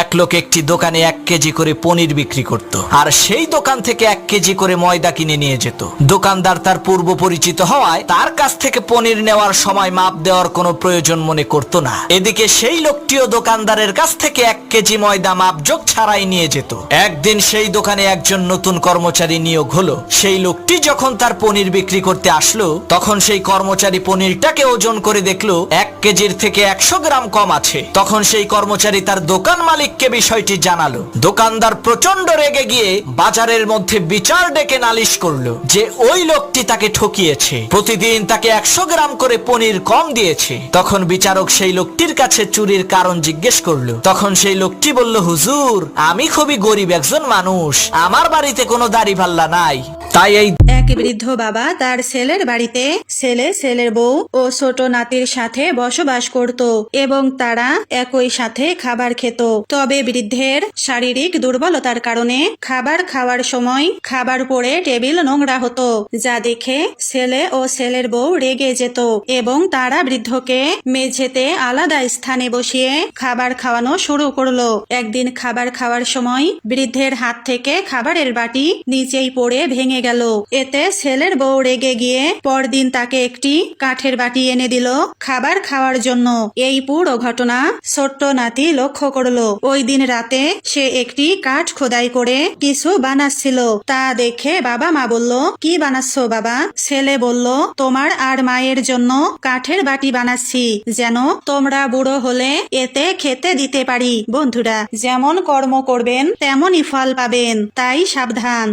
এক লোক একটি দোকানে এক কেজি করে পনির বিক্রি করত। আর সেই দোকান থেকে এক কেজি করে ময়দা কিনে নিয়ে যেত। দোকানদার তার পূর্ব পরিচিত হওয়ায় তার কাছ থেকে পনির নেওয়ার সময় মাপ দেওয়ার কোনো প্রয়োজন মনে করত না। এদিকে সেই লোকটিও দোকানদারের কাছ থেকে এক কেজি ময়দা মাপযোগ ছাড়াই নিয়ে যেত। একদিন সেই দোকানে একজন নতুন কর্মচারী নিয়োগ হলো। সেই লোকটি যখন তার পনির বিক্রি করতে আসলো, তখন সেই কর্মচারী পনিরটাকে ওজন করে দেখল, এক কেজির থেকে একশো গ্রাম কম আছে। তখন সেই কর্মচারী তার দোকান মালিককে বিষয়টি জানালো। দোকানদার প্রচণ্ড রেগে গিয়ে বাজারের মধ্যে বিচার ডেকে নালিশ করল যে ওই লোকটি তাকে ঠকিয়েছে। প্রতিদিন তাকে একশো গ্রাম করে পনির কম দিয়েছে। তখন বিচারক সেই লোকটির কাছে চুরির কারণ জিজ্ঞেস করল। তখন সেই লোকটি বলল, হুজুর, আমি খুবই গরিব একজন মানুষ। আমার বাড়িতে কোনো দাড়ি পাল্লা নাই। তাই এই বৃদ্ধ বাবা তার ছেলের বাড়িতে ছেলে, ছেলের বউ ও ছোট নাতির সাথে বসবাস করত এবং তারা একই সাথে খাবার খেত। তবে বৃদ্ধের শারীরিক দুর্বলতার কারণে খাবার খাওয়ার সময় খাবার পড়ে টেবিল নোংরা হতো, যা দেখে ছেলে ও ছেলের বউ রেগে যেত এবং তারা বৃদ্ধকে মেঝেতে আলাদা স্থানে বসিয়ে খাবার খাওয়ানো শুরু করল। একদিন খাবার খাওয়ার সময় বৃদ্ধের হাত থেকে খাবারের বাটি নিচেই পড়ে ভেঙে গেল। এতে ছেলের বউ রেগে গিয়ে পরদিন তাকে একটি কাঠের বাটি এনে দিল খাবার খাওয়ার জন্য। এই পুরো ঘটনা ছোট্ট নাতি লক্ষ্য করল। ওই দিন রাতে সে একটি কাঠ খোদাই করে কিছু বানাচ্ছিল। তা দেখে বাবা মা বলল, কি বানাচ্ছ বাবা? ছেলে বলল, তোমার আর মায়ের জন্য কাঠের বাটি বানাচ্ছি, যেন তোমরা বুড়ো হলে এতে খেতে দিতে পারি। বন্ধুরা, যেমন কর্ম করবেন, তেমনই ফল পাবেন। তাই সাবধান।